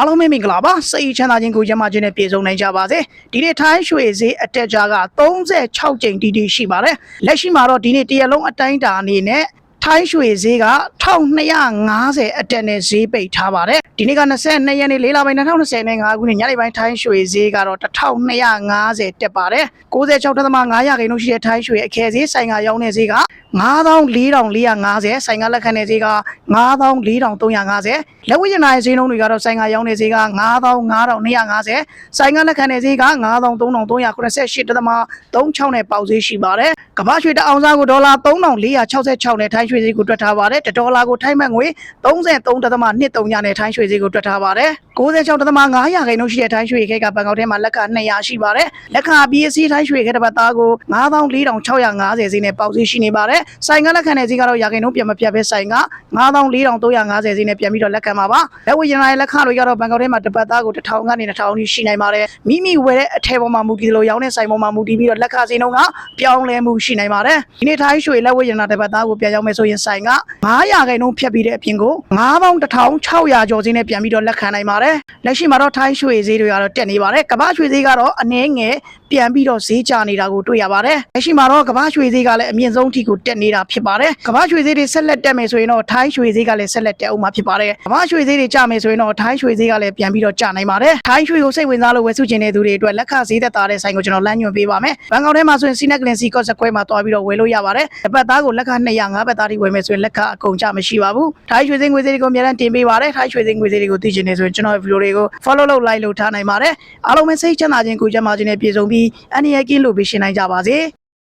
အားလုံးပဲမင်္ဂလာပါစိတ်ချမ်းသာခြင်းကိုကျန်းမာခြင်းနဲ့ပြည့်စုံနိုင်ကြပါစေဒီနေ့ထိုင်းရွှေဈေးအတက်ကြားက36ကြိမ်တီတီရှိပါတယ်လက်ရှိမှာတော့ဒီနေ့တရက်လုံးအတိုင်းအတာအနေနဲ့ထိုင်းရွှေဈေးက1250အတက်နဲ့ဈေးပိတ်ထားပါတယ်ဒီနေ့က22ရက်နေ့၄လပိုင်း2025ခုနှစ်ညနေပိုင်းထိုင်းရွှေဈေးကတော့1250တက်ပါတယ်96.5ရာခိုင်နှုန်းရှိတဲ့ထိုင်းရွှေအခဲဈေးဆိုင်ကရောင်းတဲ့ဈေးက 94,450ဆိုင်ကလက်ခံတဲ့ဈေးက94,350လက်ဝတ်ရနာရဲ့ဈေးနှုန်းတွေကတော့ဆိုင်ကရောင်းတဲ့ဈေးက95,250ဆိုင်ကလက်ခံတဲ့ဈေးက93,388.36နဲ့ပေါက်ဈေးရှိပါတယ်ကမ္ဘာရွှေတအောင်စားကိုဒေါ်လာ3,466နဲ့ထိုင်းရွှေဈေးကိုတွက်ထားပါတယ်တစ်ဒေါ်လာကိုထိုင်းဘတ်ငွေ33.23နဲ့ထိုင်းရွှေဈေးကိုတွက်ထားပါတယ် 96.5ရာခိုင်နှုန်းရှိတဲ့ထိုင်းရွှေခဲကဘန်ကောက်ထဲမှာလက်ခ200ရှိပါတယ်လက်ခအပြည့်အစည်းထိုင်းရွှေခဲတစ်ပတ်သားကို94,650ဈေးနဲ့ပေါက်ဈေးရှိနေပါတယ်ဆိုင်ကလက်ခံတဲ့ဈေးကတော့ရာခိုင်နှုန်းပြန်မပြတ်ပဲဆိုင်က94,350ဈေးနဲ့ပြန်ပြီးတော့လက်ခံပါပါလက်ဝယ်ရနာရဲ့လက်ခတွေကတော့ဘန်ကောက်ထဲမှာတစ်ပတ်သားကို1000ကနေ2000ထိရှိနိုင်ပါတယ်မိမိဝယ်တဲ့အထည်ပေါ်မှာမူတည်တယ်လို့ရောင်းတဲ့ဆိုင်ပေါ်မှာမူတည်ပြီးတော့လက်ခဈေးနှုန်းကပြောင်းလဲမှုရှိနိုင်ပါတယ်ဒီနေ့ထိုင်းရွှေလက်ဝယ်ရနာတစ်ပတ်သားကိုပြန်ရောက်မယ်ဆိုရင်ဆိုင်က900ရာခိုင်နှုန်းဖြတ်ပြီးတဲ့အပြင်ကို91,600ကျော်ဈေးနဲ့ပြန်ပြီးတော့လက်ခံနိုင်ပါတယ်လက်ရှိမှာတော့ထိုင်းရွှေဈေးတွေကတော့တက်နေပါတယ်ကမ္ဘာရွှေဈေးကတော့အနည်းငယ်ပြန်ပြီးတော့ဈေးကျနေတာကိုတွေ့ရပါတယ်လက်ရှိမှာတော့ကမ္ဘာရွှေဈေးကလည်းအမြင့်ဆုံးထိကိုတက်နေတာဖြစ်ပါတယ်ကမ္ဘာရွှေဈေးတွေဆက်လက်တက်မယ်ဆိုရင်တော့ထိုင်းရွှေဈေးကလည်းဆက်လက်တက်အောင်မှာဖြစ်ပါတယ်ကမ္ဘာရွှေဈေးတွေကျမယ်ဆိုရင်တော့ထိုင်းရွှေဈေးကလည်းပြန်ပြီးတော့ကျနိုင်ပါတယ်ထိုင်းရွှေကိုစိတ်ဝင်စားလို့ဝယ်စုချင်တဲ့သူတွေအတွက်လက်ခဈေးသက်သာတဲ့ဆိုင်ကိုကျွန်တော်လမ်းညွှန်ပေးပါမယ်ဘန်ကောက်ထဲမှာဆိုရင်စီနက်ကလင်စီကော့စကွဲမှာတွားပြီးတော့ဝယ်လို့ရပါတယ်တစ်ပတ်သားကိုလက်ခ200 5ပတ်သားထိဝယ်မယ်ဆိုရင်လက်ခအကုန်ကျမရှိပါဘူးထိုင်းရွှေဈေးငွေဈေးတွေကိုအများအားတင်ပေးပါတယ်ထိုင်းရွှေဈေးငွေဈေးတွေကိုသိချင်နေဆိုရင်ကျွန်တော်ရဲ့ဗီဒီယိုတွေကို follow လုပ် like လုပ်ထားနိုင်ပါတယ်အားလုံးပဲစိတ်ချမ်းသာခြင်းကိုကျန်းမာခြင်းနဲ့ပြည့်စုံပြီးအနည်းရကင်းလို့ပြီးရှင်းနိုင်ကြပါစေ